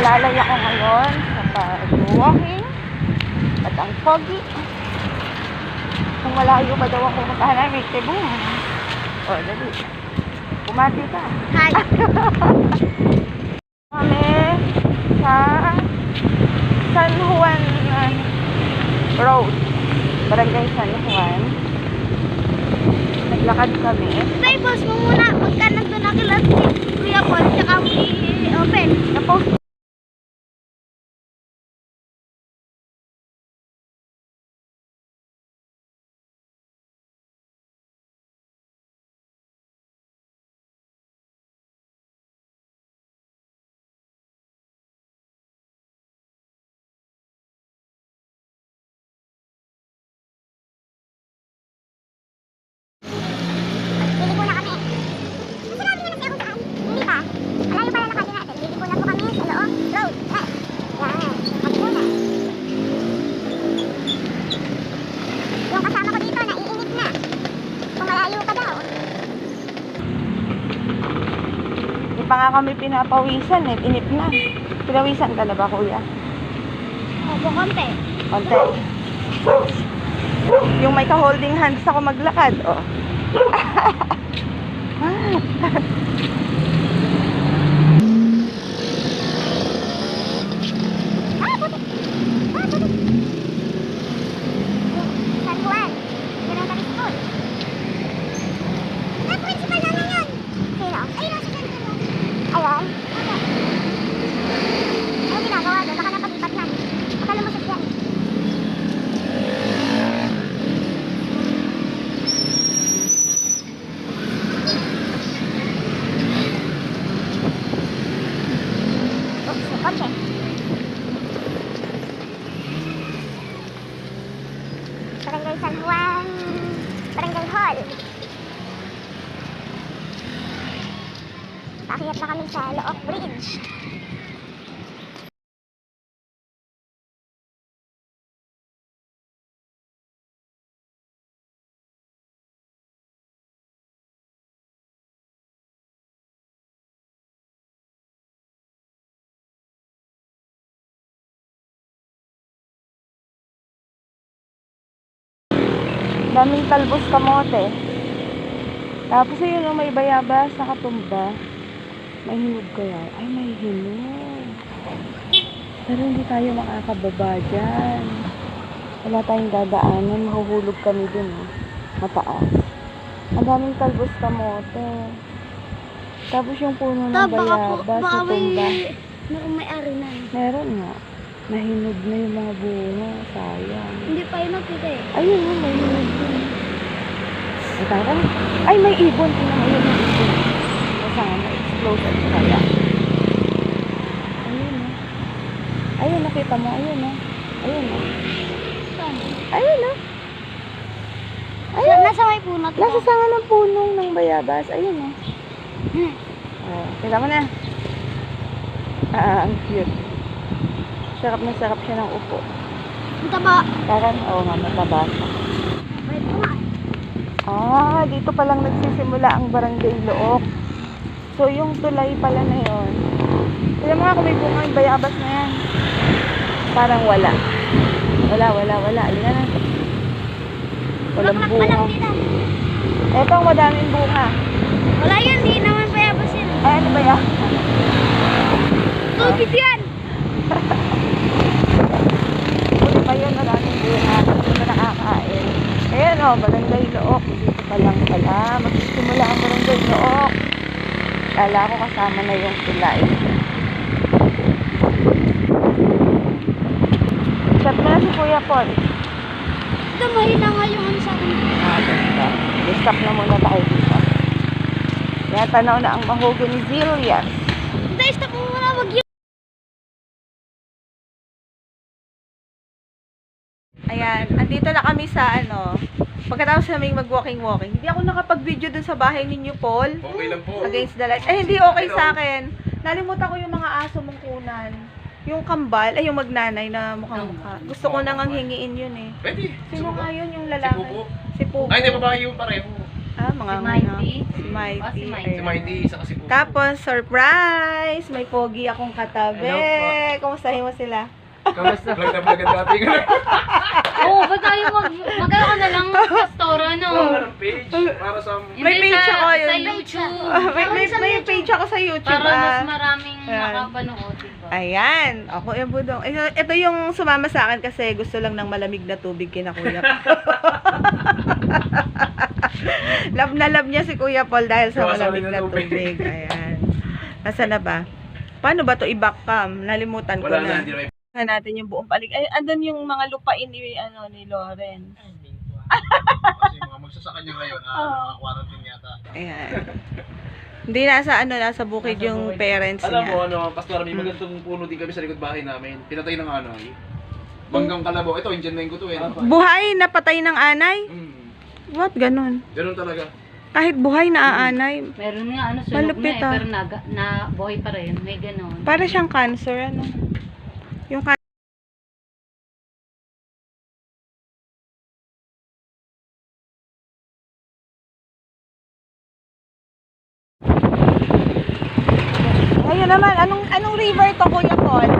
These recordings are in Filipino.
Alalay ako ngayon sa pag-walking at ang foggy. Kung malayo pa daw ako makahanay, may Cebu. O, dali. Pumati ka. Hi. Kami sa San Juan uh, Road. Barangay San Juan. Naglakad kami. Tay, boss mo muna. Pagka nandun na kila si Kuya Paul, tsaka mo i-open. Tapos, pa nga kami pinapawisan eh. Inip na. Pinawisan ka na ba, kuya? Opo, konti. Konti. Yung may ka-holding hands ako maglakad. Oh. Ah, puti. Ah, puti. San Juan. Elementary School. Ah, principal namin yun. Sino? Ayun, nasa kanto. Ayun? Ano? Ano ginagawa doon? Baka napag-ipat yan. Baka lumusot yan. Oops, may kotse. Barangay San Juan, Barangay Hall. Pakyat na kami sa Look Bridge. Daming talbos kamote. Tapos ayun, oh, may bayabas na katumba. May hinog kaya. Ay, may hinog. Pero hindi tayo makakababa dyan. Wala tayong dadaanan. Mahuhulog kami dun. Eh. Mataas. Ang daming talbos kamote. Tapos yung puno ng po, bayabas baka na tumba. may, may may-ari na. Meron nga. Nahinog na yung mga bunga. Sayang. Hindi pa yun nakita eh. Ayun, oh, may hinog dun. Ay, tara. Ay, may ibon. Tingnan yun, may ibon. Masama, na-explode at kaya. Ayun, oh. Ayun, nakita mo. Ayun, oh. Ayun, oh. Saan? Ayun, oh. Sa, Ayun. nasa may punot Nasa sanga ng punong ng bayabas. Ayun, oh. Hmm. Oh, kita mo na. Ah, ang cute. Sarap na sarap siya ng upo. Ang taba. Parang, oo nga, mataba siya. Ah, dito pa lang nagsisimula ang barangay Look. So, yung tulay pala na yon. Tignan mo nga kung may bunga yung bayabas na yan. Parang wala. Wala, wala, wala. Ayun na. Walang Bulaklak pa bunga. lang. Eto, ang madaming bunga. Wala yan, di naman payabas yan. Ay, ano ba yan? Tubig yan. Buti pa bunga. Hindi pa nakakain. Ayan o, barangay Look. Dito pa lang pala. Magsisimula ang barangay Look. Kala ko kasama na yung tulay. Chat mo na si Kuya Paul. Ito, mahina nga yung ano sa akin. Ah, ganda. Stop na muna tayo dito. Yan, tanaw na ang mahogany zilias. Hindi, stop mo Andito na kami sa ano, pagkatapos namin mag-walking-walking. Hindi ako nakapag-video dun sa bahay ninyo, Paul. Okay lang po. Against the light. Eh, hindi okay sa akin. Nalimutan ko yung mga aso mong kunan. Yung kambal, ay yung magnanay na mukhang mukha. Gusto ko nang ang hingiin yun eh. Pwede. Sino nga yun yung Si lalaki? Pupo. Si Pupo. Ay, hindi babae yung pareho. Ah, mga Si Mighty. ano, Si Mighty. Oh, si Mighty. Si Mighty, isa kasi po. Tapos, surprise! May pogi akong katabi. Hello Kumustahin mo sila? Kamusta? Vlog na vlog ang dating. Oo, ba't tayo mag... Ka na lang, pastora, no? Wala ng page. Para sa... May Hindi page sa, ako yun. Sa YouTube. May, may, may page ako sa YouTube. Para mas ah. maraming Ayan. makapanood, diba? Ayan. Ako yung budong. Ito, ito yung sumama sa akin kasi gusto lang ng malamig na tubig kina Kuya Paul. love na love niya si Kuya Paul dahil sa sa malamig na tubig. tubig. Ayan. Nasaan na ba? Paano ba to i-back cam? Nalimutan ko Wala na, na. hindi na may... Tingnan natin yung buong balik. Ay, andun yung mga lupain ni, ano, ni Loren. Kasi mga magsasaka niya ngayon, ah, mga quarantine yata. Ayan. Hindi nasa ano, nasa bukid yung parents Alam mo, niya. ano, Pastor, may magandang puno din kami sa likod bahay namin. Pinatay ng ano. Manggang kalabaw. Ito, na ko to eh. Buhay, napatay ng anay? Hmm. What? Ganon. Ganun talaga. Kahit buhay na aanay. Meron nga, ano, sunog Malupit, na eh, ah. pero na, na buhay pa rin. May ganon. Para siyang cancer, ano? Yung Ngayon naman, anong anong river to, Kuya Paul?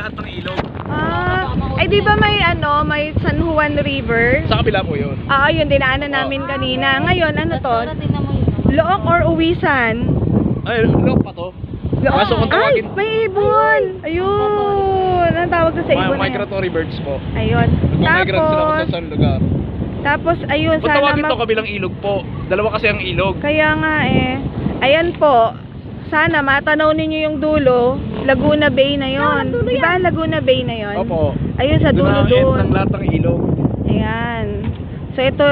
lahat ng ilog. Ah, ay di ba may ano, may San Juan River? Sa kabila po yun. Ah, yun, dinaanan namin kanina. Ngayon, ano to? Look or uwisan? Ay, look pa to. Look. Kaso kung Ay, tawagin- may ibon! Ayun! Anong tawag sa ibon Mga na yun? migratory birds po. Ayun. Nagmamigrate sila kung Tapos, saan lugar. tapos, ayun, Kung sana tawagin to mag- kabilang ilog po. Dalawa kasi ang ilog. Kaya nga eh. Ayan po. Sana matanaw ninyo yung dulo. Laguna Bay na yon. Di ba Laguna Bay na yon? Opo. Ayun sa Doon dulo ang end doon. ng lahat ng ilog. Ayan. So ito,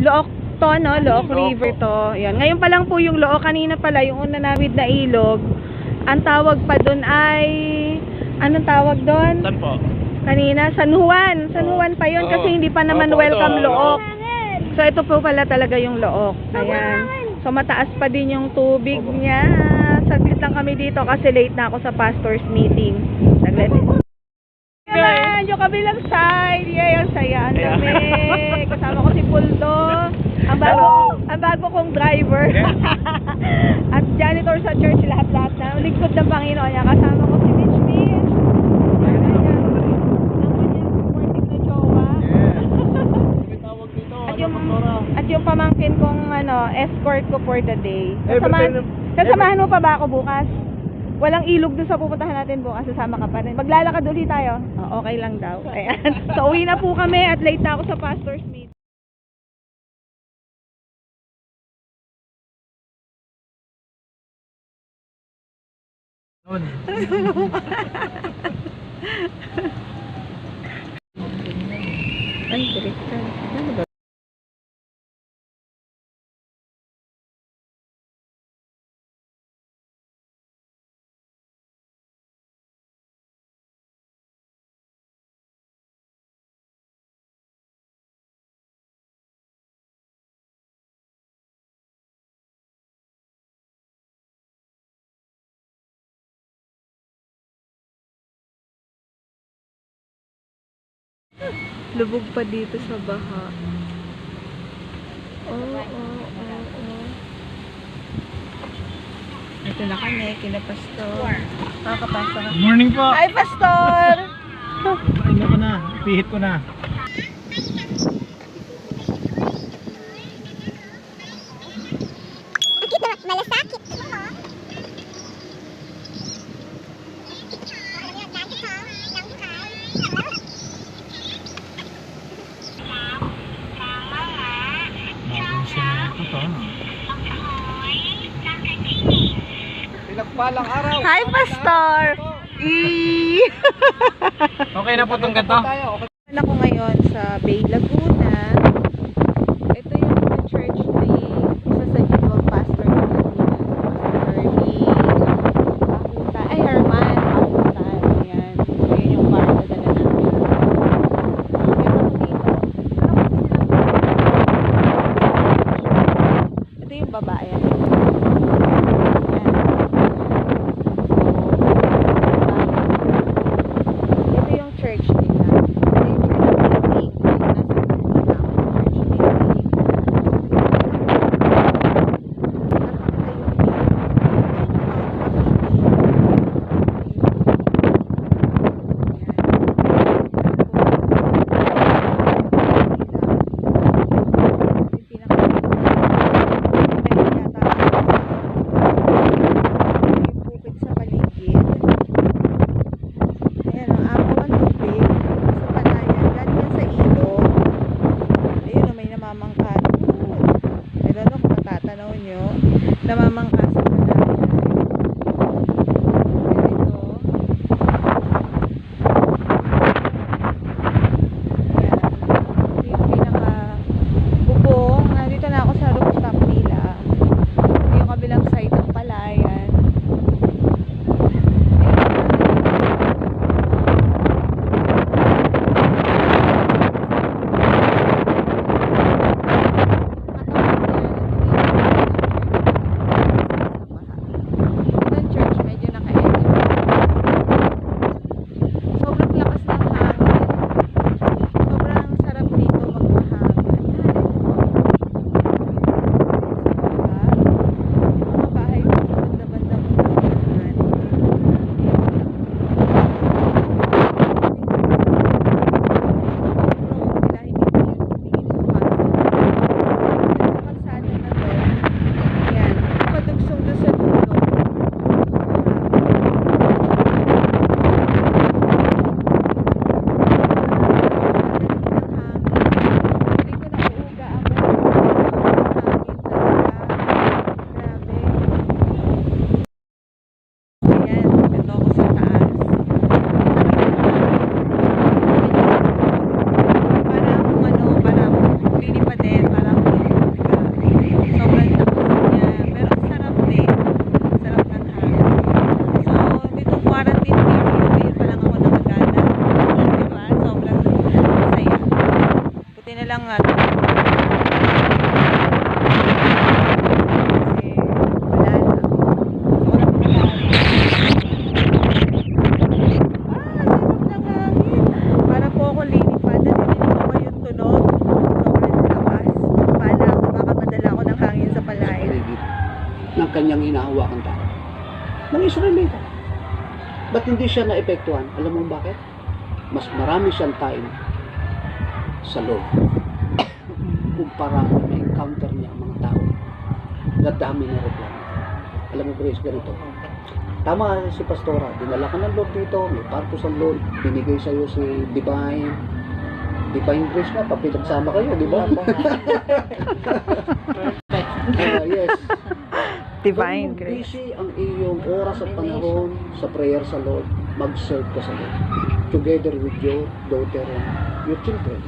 Look to, no? Look River to. Ayan. Ngayon pa lang po yung Look. Kanina pala, yung una namid na ilog. Ang tawag pa doon ay... Anong tawag doon? Saan po? Kanina, San Juan. San Juan pa yon kasi hindi pa naman Opo, ito, welcome Look. Look. So ito po pala talaga yung Look. Ayan. So mataas pa din yung tubig niya. Saglit lang kami dito kasi late na ako sa pastor's meeting. Saglit. Kabilang side. Yay, ang saya. Ang Yeah. dami. Kasama ko si Puldo. Ang bago, ang bago kong driver. At janitor sa church, lahat-lahat na. Lingkod ng Panginoon niya. Kasama ko si Mitch Mitch. Ayan, ayan. Ang kanyang supporting na jowa. At yung, at yung pamangkin kong ano, escort ko for the day. Kasamahan, kasamahan mo pa ba ako bukas? Walang ilog doon sa pupuntahan natin bukas. Sasama ka pa rin. Maglalakad ulit tayo. Oh, okay lang daw. Ayan. So, uwi na po kami at late na ako sa pastor's meeting. Ay, direkta. Ano ba? Lubog pa dito sa baha. Oo, oo, oo, oo. Ito na kami, kina Pastor. Makakapasok. Morning po. Hi, Pastor! Ano ko na, pihit ko na. Bakit na malasakit? Bagong semento to. no? Pinagpalang araw. Pastor! Eee! Okay na po itong ganito. ako ngayon sa Bay Laguna. Kaluluwa kang tao. Ng Israelita. Ba't hindi siya naepektuhan? Alam mo bakit? Mas marami siyang time sa loob. Kumpara na na-encounter niya ang mga tao. Dadami na reklamo. Alam mo, Grace, ganito. Tama si Pastora, dinala ka ng Lord dito, may purpose ang Lord, binigay sa'yo si Divine, Divine Grace na, papinagsama kayo, di ba? Ah, yes. Divine Kung grace. busy ang iyong oras at panahon sa prayer sa Lord, mag-serve ka sa Lord. Together with your daughter and your children.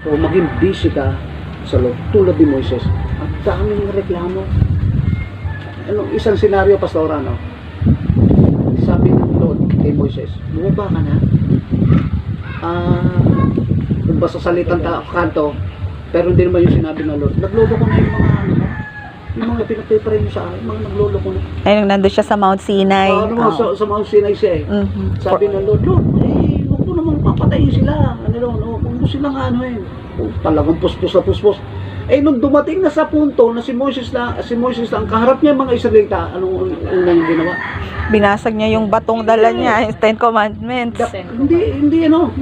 So, maging busy ka sa Lord. Tulad ni Moises, ang daming reklamo. Ano, isang senaryo, Pastora, no? Sabi ng Lord kay Moises, bumaba ka na. Ah, kung basta salitang ta- kanto, pero hindi naman yung sinabi ng Lord. Naglolo ko na yung mga ano, yung mga pinagpipray mo sa akin, mga naglolo ko na. Ay, nung nandun siya sa Mount Sinay. ano mo, Oo. sa, sa Mount Sinai siya eh. Mhm. Sabi ng Lord, Lord, eh, huwag mo naman papatayin sila. Ano, no, huwag mo silang ano eh. Oh, talagang puspos na puspos. Eh, nung dumating na sa punto na si Moses na, si Moses na, ang kaharap niya mga Israelita, anong unang ginawa? Binasag niya yung batong dala niya, yung Ten Commandments. The, hindi, hindi ano,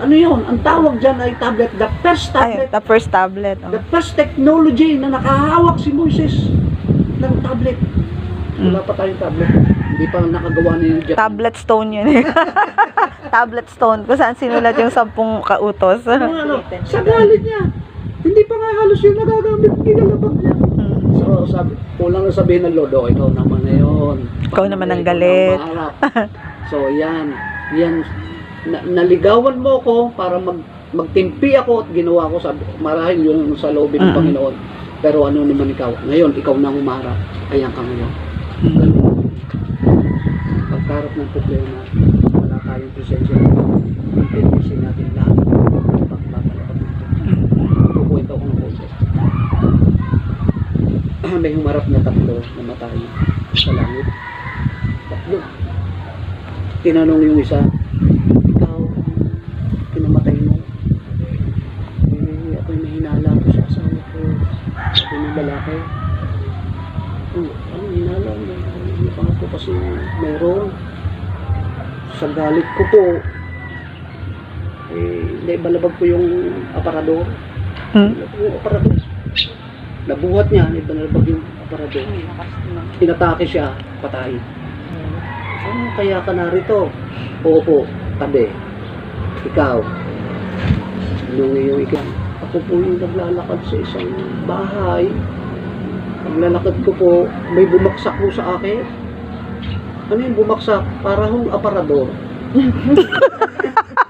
ano yun, ang tawag dyan ay tablet, the first Ay, tablet, the first tablet. oh. the first technology na nakahawak si Moses ng tablet. Wala pa tayong tablet. Hindi pa nakagawa ni Japan. Tablet stone yun. eh. tablet stone, kung saan sinulat yung sampung kautos. Ano, ano, sa galit niya. Nga halos yung nagagamit, ginalabag niya. So, sabi, kulang na sabihin ng Lord, oh, ikaw naman na yun. Ikaw naman ang galit. so, yan. Yan. Na, naligawan mo ko para mag, magtimpi ako at ginawa ko, sabi, marahil yun sa loobin ng Mm. Panginoon. Pero ano naman ikaw? Ngayon, ikaw na ang umarap. Ayan ka ngayon. Pagkarap ng problema, wala tayong presensya. Ang tendency natin lahat. Pagpapalapag natin. Kukwento ko ng konti. Humarap na tatlo na matay sa langit. Tatlo. Tinanong yung isa, ikaw, kinamatay mo. Eh, ako'y may hinala ko sa asawa ko. Ako ng lalaki. Oh, ano hinala? Ano pa ako kasi meron. Sa galit ko po, eh, naibalabag ko yung aparador. Hmm? Yung aparador. Nabuhat niya, naibalabag yung aparador. Pinatake siya, patay. Ano kaya ka narito? Opo, tabi. Ikaw. Nung yung ikaw. Ako po yung naglalakad sa isang bahay. Paglalakad ko po, may bumaksak po sa akin. Ano yung bumaksak? Para hong aparador.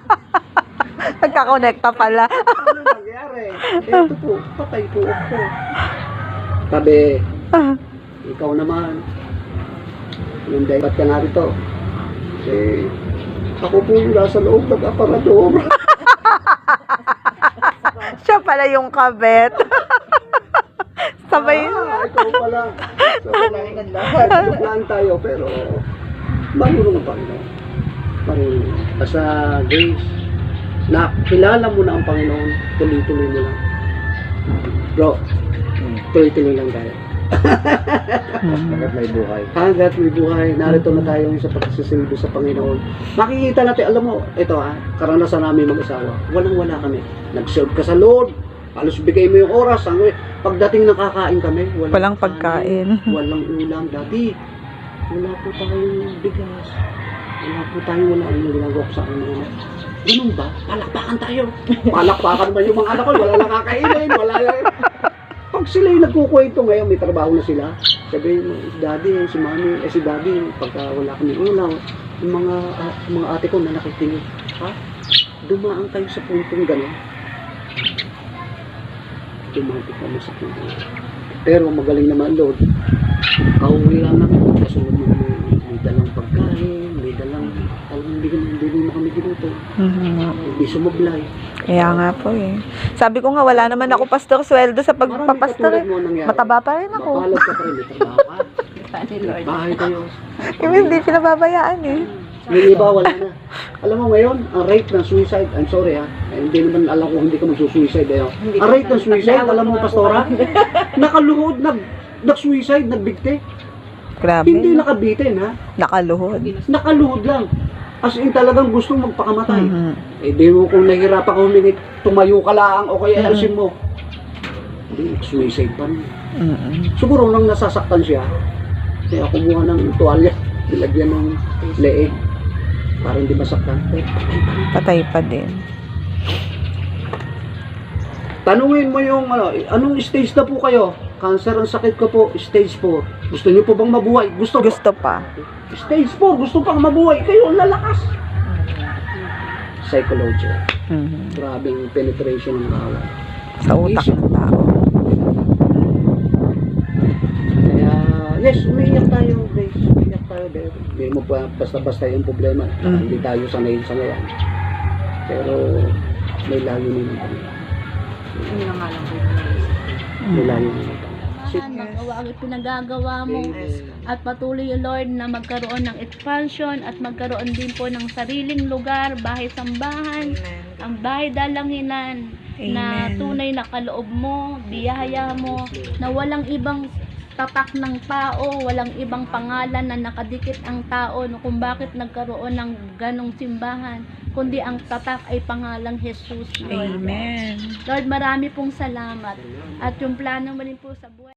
Nagkakonekta pala. ano nangyari? Ito po, patay po ako. Tabi, ikaw naman. Yung dahil, ba't ka narito? Eh, ako po yung nasa loob ng aparador. Siya pala yung kabet. Sabay Ah, ikaw pala. So, kailangan lahat. Joke lang tayo, pero marunong ang Panginoon. Marunong. Basta grace, na kilala mo na ang Panginoon, tuloy-tuloy mo lang. Bro, tuloy-tuloy lang tayo. Hanggat may buhay. Hanggat may buhay, narito na tayo sa pagsisilbi sa Panginoon. Makikita natin, alam mo, ito ha, karanasan namin mag-asawa, walang-wala kami. Nag-serve ka sa Lord, halos bigay mo yung oras. Ang, pagdating ng kakain kami, walang, Walang pagkain. kanin, walang ulam. Dati, wala po tayong bigas. Wala po tayong wala. Ano ginagawa ko sa akin mga? Ganun ba? Palakpakan tayo. Palakpakan ba yung mga anak ko? Wala lang kakainin. Wala lang. Pag sila yung nagkukwento ngayon, may trabaho na sila. Si daddy, si mami, eh si daddy, pagka wala kami ulam, yung mga, ah, mga ate ko na nakitingin, ha? Dumaan kayo sa puntong gano'n. Dumaan kami sa puntong Pero magaling naman, Lord. Kauwi lang namin. Kasunod mo may, may dalang pagkain, may dalang, alam hindi, ginuto. Mhm. Hindi sumublay. Kaya nga po eh. Sabi ko nga, wala naman ako pastor sweldo sa pagpapastor eh. Mataba pa rin ako. Mapalad ka pa rin, may trabaho ka. Bahay kayo. Yung hindi pinababayaan eh. Yung iba, wala na. Alam mo ngayon, ang rate ng suicide, I'm sorry ha, eh, hindi naman alam ko hindi ka magsusuicide. Eh. Ang rate ng suicide, alam mo, Pastora, nakaluhod, nag, nag-suicide, nagbigti. Grabe. Hindi nakabitin ha. Nakaluhod. Nakaluhod lang. As in talagang gusto magpakamatay. Mhm. Eh di mo kung nahihirapan ka humingi, tumayo ka lang o kaya Mhm. alsin mo. Hindi, suicide pa rin. Mhm. Siguro nang nasasaktan siya, kaya kumuha ng tuwalya, nilagyan ng leeg para hindi masaktan. Eh, patay pa din. Tanungin mo yung ano, anong stage na po kayo? Cancer ang sakit ko po, stage 4. Gusto niyo po bang mabuhay? Gusto po. Gusto pa. Stage 4, gusto pang mabuhay. Kayo, ang lalakas. Psychology. Mhm. Grabing penetration ng kawan. Sa utak ng tao. Kaya, yes, umiiyak tayo, guys. Umiiyak tayo, dahil Hindi mo pa basta-basta yung problema. Mm. Hindi tayo sanay sa ngayon. Pero, may layunin naman. May layunin naman. Magawa ang pinagagawa mo at patuloy yung Lord na magkaroon ng expansion at magkaroon din po ng sariling lugar, bahay sambahan, ang bahay dalanginan na Amen. tunay na kaloob mo, biyaya mo, na walang ibang tatak ng tao, walang ibang pangalan na nakadikit ang tao no, kung bakit nagkaroon ng ganong simbahan, kundi ang tatak ay pangalang Jesus, Lord. Amen. Lord, marami pong salamat. At yung plano mo rin po sa buhay